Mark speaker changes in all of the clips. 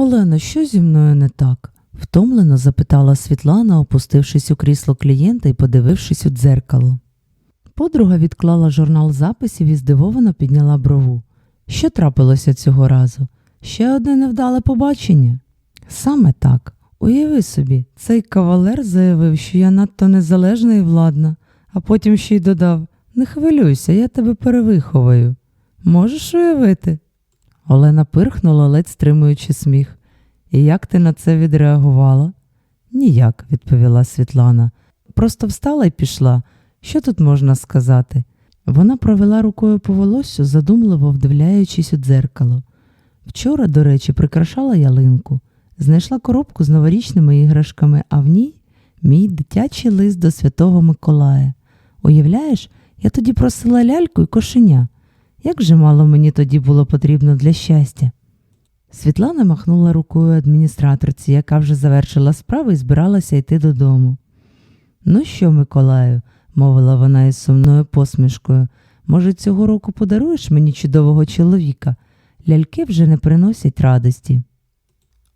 Speaker 1: Олено, що зі мною не так? втомлено запитала Світлана, опустившись у крісло клієнта і подивившись у дзеркало. Подруга відклала журнал записів і здивовано підняла брову. Що трапилося цього разу? Ще одне невдале побачення? Саме так. Уяви собі, цей кавалер заявив, що я надто незалежна і владна, а потім ще й додав Не хвилюйся, я тебе перевиховаю. Можеш уявити? Олена пирхнула, ледь стримуючи сміх. І як ти на це відреагувала? Ніяк, відповіла Світлана. Просто встала і пішла. Що тут можна сказати? Вона провела рукою по волоссю, задумливо вдивляючись у дзеркало. Вчора, до речі, прикрашала ялинку, знайшла коробку з новорічними іграшками, а в ній мій дитячий лист до Святого Миколая. Уявляєш, я тоді просила ляльку і кошеня. Як же мало мені тоді було потрібно для щастя? Світлана махнула рукою адміністраторці, яка вже завершила справу і збиралася йти додому. Ну що, Миколаю, мовила вона із сумною посмішкою, може, цього року подаруєш мені чудового чоловіка? Ляльки вже не приносять радості.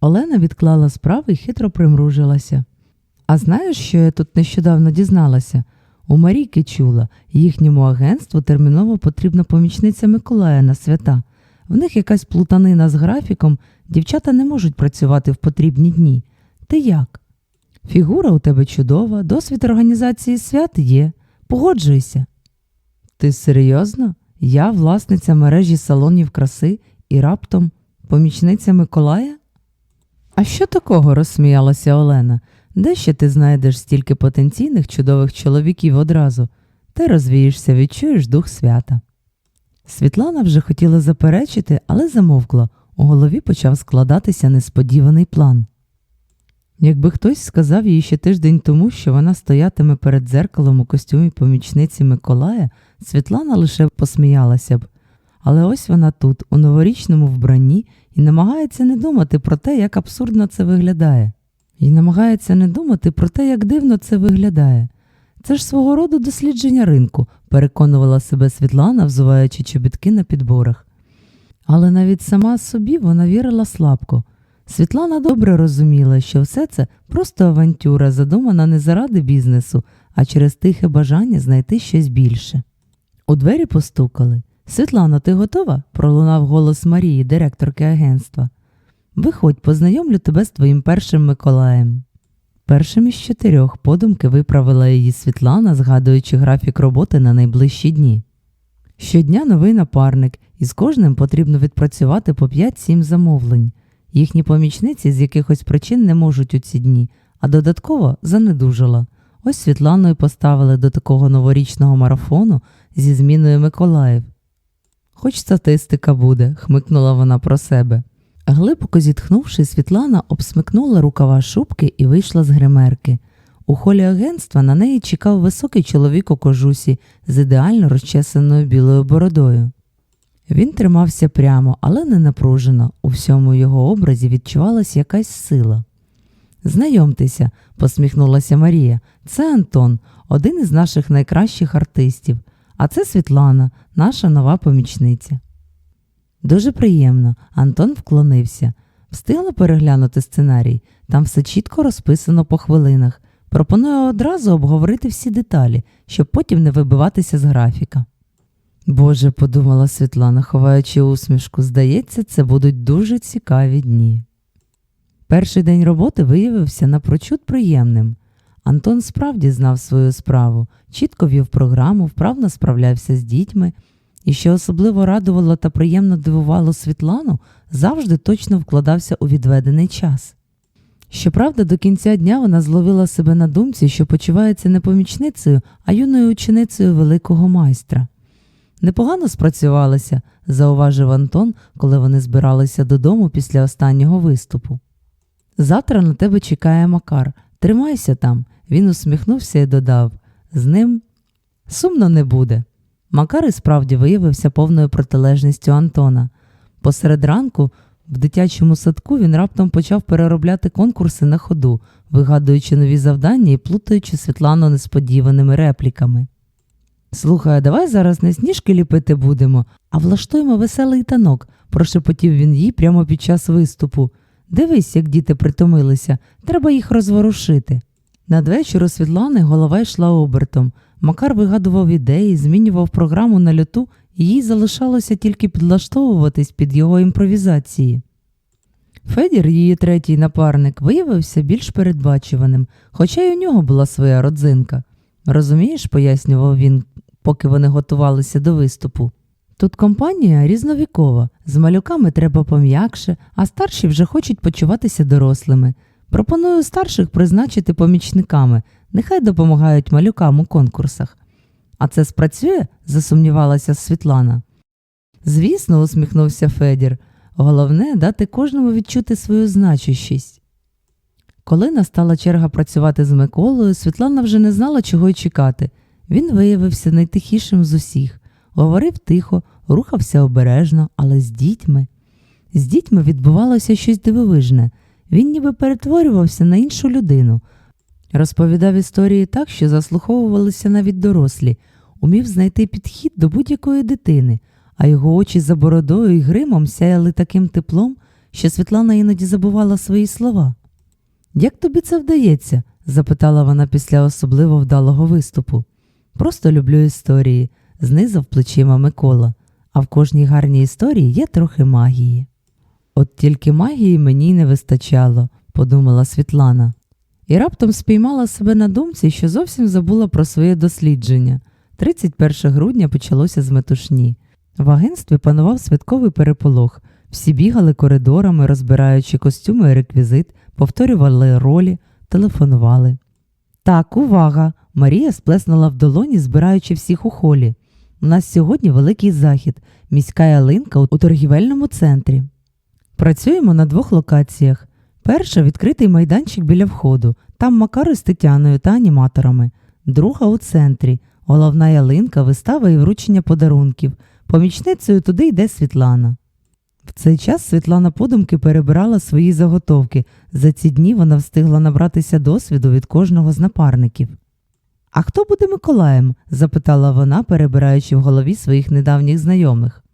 Speaker 1: Олена відклала справи і хитро примружилася. А знаєш, що я тут нещодавно дізналася? У Марійки чула, їхньому агентству терміново потрібна помічниця Миколая на свята. В них якась плутанина з графіком, дівчата не можуть працювати в потрібні дні. Ти як? Фігура у тебе чудова, досвід організації свят є. Погоджуйся. Ти серйозно? Я власниця мережі салонів краси і раптом помічниця Миколая? А що такого? розсміялася Олена. Де ще ти знайдеш стільки потенційних чудових чоловіків одразу? Ти розвієшся, відчуєш дух свята. Світлана вже хотіла заперечити, але замовкла. У голові почав складатися несподіваний план. Якби хтось сказав їй ще тиждень тому, що вона стоятиме перед дзеркалом у костюмі помічниці Миколая, Світлана лише посміялася б. Але ось вона тут, у новорічному вбранні, і намагається не думати про те, як абсурдно це виглядає. І намагається не думати про те, як дивно це виглядає. Це ж свого роду дослідження ринку, переконувала себе Світлана, взуваючи чобітки на підборах. Але навіть сама собі вона вірила слабко. Світлана добре розуміла, що все це просто авантюра, задумана не заради бізнесу, а через тихе бажання знайти щось більше. У двері постукали. Світлано, ти готова? пролунав голос Марії, директорки агентства. Виходь, познайомлю тебе з твоїм першим Миколаєм. Першим із чотирьох подумки виправила її Світлана, згадуючи графік роботи на найближчі дні. Щодня новий напарник, і з кожним потрібно відпрацювати по 5-7 замовлень. Їхні помічниці з якихось причин не можуть у ці дні, а додатково занедужала. Ось Світланою поставили до такого новорічного марафону зі зміною Миколаїв. Хоч статистика буде, хмикнула вона про себе. Глибоко зітхнувши, Світлана обсмикнула рукава шубки і вийшла з гримерки. У холі агентства на неї чекав високий чоловік у кожусі з ідеально розчесаною білою бородою. Він тримався прямо, але не напружено. У всьому його образі відчувалась якась сила. Знайомтеся, посміхнулася Марія, це Антон, один із наших найкращих артистів, а це Світлана, наша нова помічниця. Дуже приємно, Антон вклонився. Встигла переглянути сценарій, там все чітко розписано по хвилинах. Пропоную одразу обговорити всі деталі, щоб потім не вибиватися з графіка. Боже, подумала Світлана, ховаючи усмішку, здається, це будуть дуже цікаві дні. Перший день роботи виявився напрочуд приємним. Антон справді знав свою справу, чітко вів програму, вправно справлявся з дітьми, і що особливо радувало та приємно дивувало Світлану, завжди точно вкладався у відведений час. Щоправда, до кінця дня вона зловила себе на думці, що почувається не помічницею, а юною ученицею великого майстра. Непогано спрацювалася, зауважив Антон, коли вони збиралися додому після останнього виступу. Завтра на тебе чекає Макар. Тримайся там. Він усміхнувся і додав з ним сумно не буде. Макар і справді виявився повною протилежністю Антона. Посеред ранку в дитячому садку він раптом почав переробляти конкурси на ходу, вигадуючи нові завдання і плутаючи Світлану несподіваними репліками. Слухай, давай зараз не сніжки ліпити будемо, а влаштуємо веселий танок, прошепотів він їй прямо під час виступу. Дивись, як діти притомилися, треба їх розворушити. Надвечір у Світлани голова йшла обертом. Макар вигадував ідеї, змінював програму на льоту, і їй залишалося тільки підлаштовуватись під його імпровізації. Федір, її третій напарник, виявився більш передбачуваним, хоча й у нього була своя родзинка. Розумієш, пояснював він, поки вони готувалися до виступу. Тут компанія різновікова, з малюками треба пом'якше, а старші вже хочуть почуватися дорослими. Пропоную старших призначити помічниками, нехай допомагають малюкам у конкурсах. А це спрацює? засумнівалася Світлана. Звісно, усміхнувся Федір. Головне дати кожному відчути свою значущість. Коли настала черга працювати з Миколою, Світлана вже не знала, чого й чекати. Він виявився найтихішим з усіх, говорив тихо, рухався обережно, але з дітьми. З дітьми відбувалося щось дивовижне. Він ніби перетворювався на іншу людину. Розповідав історії так, що заслуховувалися навіть дорослі, умів знайти підхід до будь-якої дитини, а його очі за бородою і гримом сяяли таким теплом, що Світлана іноді забувала свої слова. Як тобі це вдається? запитала вона після особливо вдалого виступу. Просто люблю історії, знизав плечима Микола, а в кожній гарній історії є трохи магії. От тільки магії мені не вистачало, подумала Світлана, і раптом спіймала себе на думці, що зовсім забула про своє дослідження. 31 грудня почалося з метушні. В агентстві панував святковий переполох. Всі бігали коридорами, розбираючи костюми і реквізит, повторювали ролі, телефонували. Так, увага! Марія сплеснула в долоні, збираючи всіх у холі. У нас сьогодні великий захід, міська ялинка у торгівельному центрі. Працюємо на двох локаціях. Перша відкритий майданчик біля входу, там Макари з Тетяною та аніматорами. Друга у центрі, головна ялинка, вистава і вручення подарунків. Помічницею туди йде Світлана. В цей час Світлана подумки перебирала свої заготовки. За ці дні вона встигла набратися досвіду від кожного з напарників. А хто буде Миколаєм? запитала вона, перебираючи в голові своїх недавніх знайомих.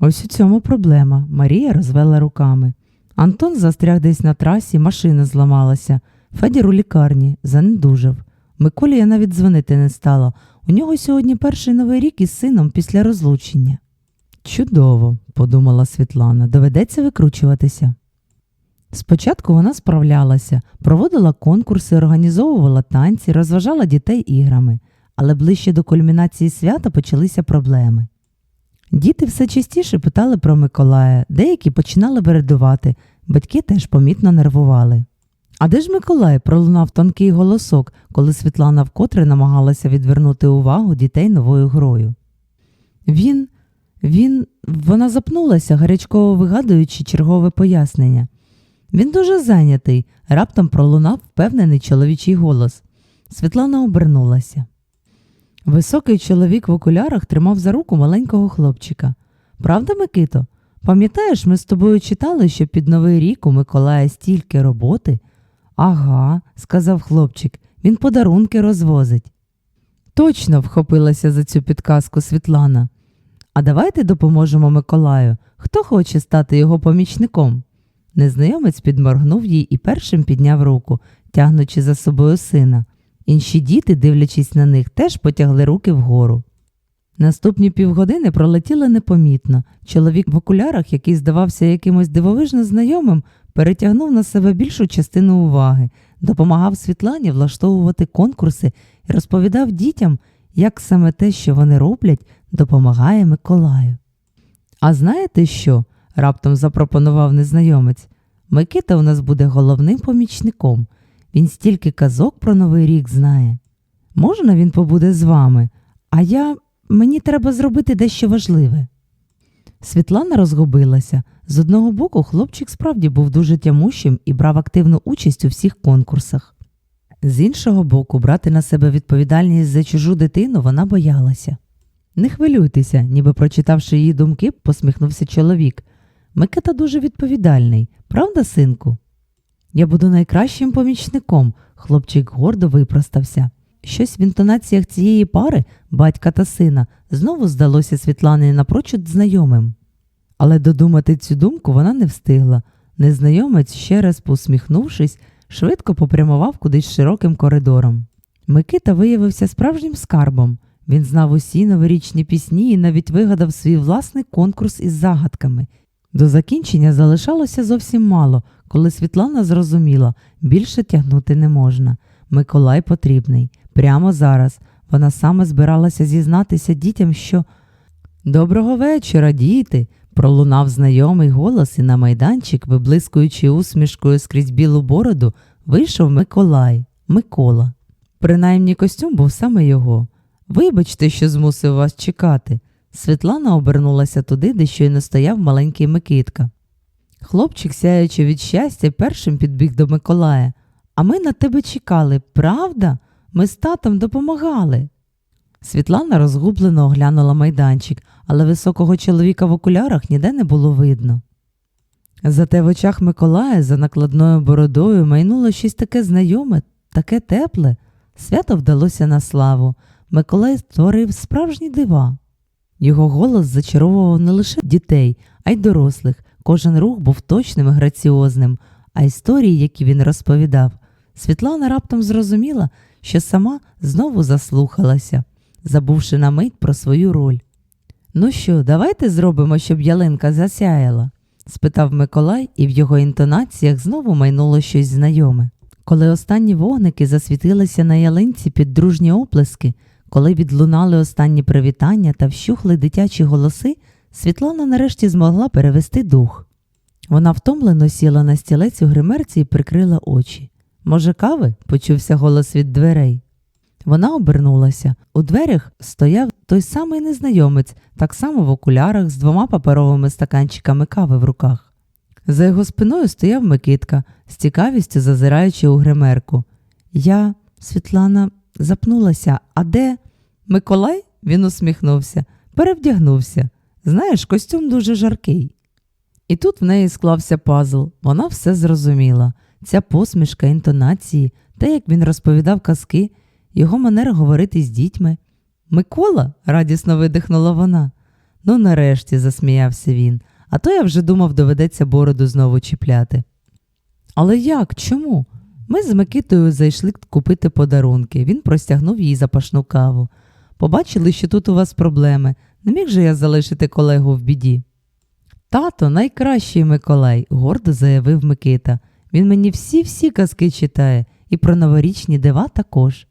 Speaker 1: Ось у цьому проблема. Марія розвела руками. Антон застряг десь на трасі, машина зламалася. Федір у лікарні, занедужав. Миколі я навіть дзвонити не стала. У нього сьогодні перший новий рік із сином після розлучення. Чудово, подумала Світлана, доведеться викручуватися. Спочатку вона справлялася, проводила конкурси, організовувала танці, розважала дітей іграми, але ближче до кульмінації свята почалися проблеми. Діти все частіше питали про Миколая, деякі починали вередувати, батьки теж помітно нервували. А де ж Миколай? пролунав тонкий голосок, коли Світлана вкотре намагалася відвернути увагу дітей новою грою. Він, він, вона запнулася, гарячково вигадуючи чергове пояснення. Він дуже зайнятий, раптом пролунав впевнений чоловічий голос. Світлана обернулася. Високий чоловік в окулярах тримав за руку маленького хлопчика. Правда, Микито? Пам'ятаєш, ми з тобою читали, що під Новий рік у Миколая стільки роботи? Ага, сказав хлопчик, він подарунки розвозить. Точно вхопилася за цю підказку Світлана. А давайте допоможемо Миколаю. Хто хоче стати його помічником? Незнайомець підморгнув їй і першим підняв руку, тягнучи за собою сина. Інші діти, дивлячись на них, теж потягли руки вгору. Наступні півгодини пролетіли непомітно. Чоловік в окулярах, який здавався якимось дивовижно знайомим, перетягнув на себе більшу частину уваги, допомагав Світлані влаштовувати конкурси і розповідав дітям, як саме те, що вони роблять, допомагає Миколаю. А знаєте що? раптом запропонував незнайомець. Микита у нас буде головним помічником. Він стільки казок про Новий рік знає. Можна він побуде з вами, а я мені треба зробити дещо важливе. Світлана розгубилася. З одного боку, хлопчик справді був дуже тямущим і брав активну участь у всіх конкурсах. З іншого боку, брати на себе відповідальність за чужу дитину вона боялася. Не хвилюйтеся, ніби прочитавши її думки, посміхнувся чоловік. Микита дуже відповідальний, правда, синку? Я буду найкращим помічником, хлопчик гордо випростався. Щось в інтонаціях цієї пари, батька та сина, знову здалося Світлані напрочуд знайомим. Але додумати цю думку вона не встигла. Незнайомець, ще раз посміхнувшись, швидко попрямував кудись широким коридором. Микита виявився справжнім скарбом. Він знав усі новорічні пісні і навіть вигадав свій власний конкурс із загадками. До закінчення залишалося зовсім мало, коли Світлана зрозуміла, більше тягнути не можна. Миколай потрібний. Прямо зараз. Вона саме збиралася зізнатися дітям, що Доброго вечора, діти. пролунав знайомий голос і на майданчик, виблискуючи усмішкою скрізь білу бороду, вийшов Миколай, Микола. Принаймні костюм був саме його. Вибачте, що змусив вас чекати. Світлана обернулася туди, де щойно стояв маленький Микитка. Хлопчик, сяючи від щастя, першим підбіг до Миколая. А ми на тебе чекали, правда? Ми з татом допомагали. Світлана розгублено оглянула майданчик, але високого чоловіка в окулярах ніде не було видно. Зате в очах Миколая за накладною бородою майнуло щось таке знайоме, таке тепле. Свято вдалося на славу. Миколай створив справжні дива. Його голос зачаровував не лише дітей, а й дорослих. Кожен рух був точним і граціозним, а історії, які він розповідав, Світлана раптом зрозуміла, що сама знову заслухалася, забувши на мить про свою роль. Ну що, давайте зробимо, щоб ялинка засяяла? спитав Миколай, і в його інтонаціях знову майнуло щось знайоме. Коли останні вогники засвітилися на ялинці під дружні оплески, коли відлунали останні привітання та вщухли дитячі голоси, Світлана нарешті змогла перевести дух. Вона втомлено сіла на стілець у гримерці і прикрила очі. Може, кави? почувся голос від дверей. Вона обернулася. У дверях стояв той самий незнайомець, так само в окулярах з двома паперовими стаканчиками кави в руках. За його спиною стояв Микитка, з цікавістю зазираючи у гримерку. Я, Світлана, запнулася, а де? Миколай? Він усміхнувся, перевдягнувся. Знаєш, костюм дуже жаркий. І тут в неї склався пазл, вона все зрозуміла. Ця посмішка, інтонації, те, як він розповідав казки, його манера говорити з дітьми. Микола? радісно видихнула вона. Ну, нарешті, засміявся він, а то я вже думав, доведеться бороду знову чіпляти. Але як? Чому? Ми з Микитою зайшли купити подарунки. Він простягнув їй запашну каву. Побачили, що тут у вас проблеми. Не міг же я залишити колегу в біді. Тато найкращий Миколай, гордо заявив Микита. Він мені всі-всі казки читає, і про новорічні дива також.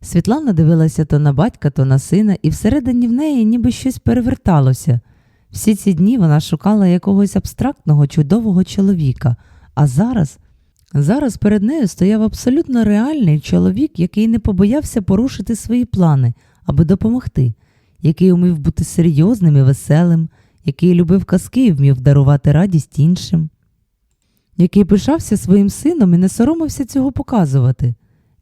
Speaker 1: Світлана дивилася то на батька, то на сина, і всередині в неї ніби щось переверталося. Всі ці дні вона шукала якогось абстрактного, чудового чоловіка, а зараз, зараз перед нею стояв абсолютно реальний чоловік, який не побоявся порушити свої плани, аби допомогти, який умів бути серйозним і веселим, який любив казки і вмів дарувати радість іншим, який пишався своїм сином і не соромився цього показувати.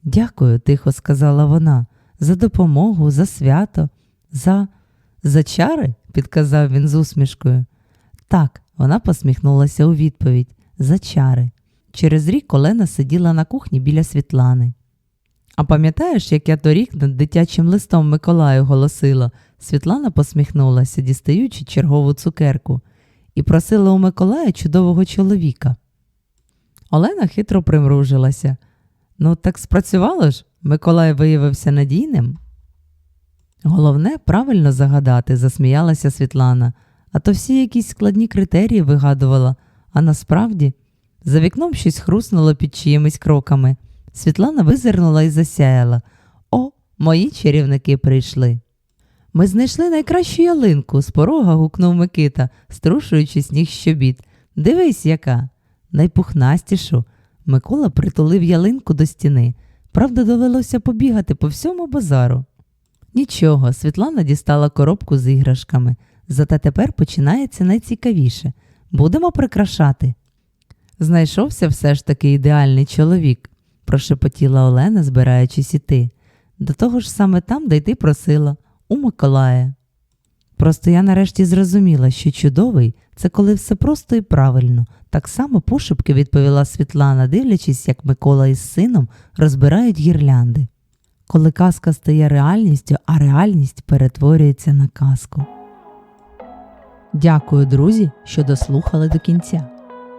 Speaker 1: Дякую, тихо сказала вона, за допомогу, за свято, за за чари, підказав він з усмішкою. Так, вона посміхнулася у відповідь за чари. Через рік Олена сиділа на кухні біля Світлани. А пам'ятаєш, як я торік над дитячим листом Миколаю голосила? Світлана посміхнулася, дістаючи чергову цукерку, і просила у Миколая чудового чоловіка. Олена хитро примружилася. Ну, так спрацювало ж, Миколай виявився надійним. Головне, правильно загадати, засміялася Світлана, а то всі якісь складні критерії вигадувала, а насправді за вікном щось хруснуло під чиїмись кроками. Світлана визирнула і засяяла. О, мої чарівники прийшли. Ми знайшли найкращу ялинку, з порога гукнув Микита, струшуючи сніг щобіт. Дивись, яка. Найпухнастішу. Микола притулив ялинку до стіни. Правда, довелося побігати по всьому базару. Нічого, Світлана дістала коробку з іграшками, зате тепер починається найцікавіше. Будемо прикрашати. Знайшовся все ж таки ідеальний чоловік, прошепотіла Олена, збираючись іти. До того ж саме там, де й ти просила, у Миколая. Просто я нарешті зрозуміла, що чудовий це коли все просто і правильно, так само пошепки відповіла Світлана, дивлячись, як Микола із сином розбирають гірлянди. Коли казка стає реальністю, а реальність перетворюється на казку. Дякую, друзі, що дослухали до кінця.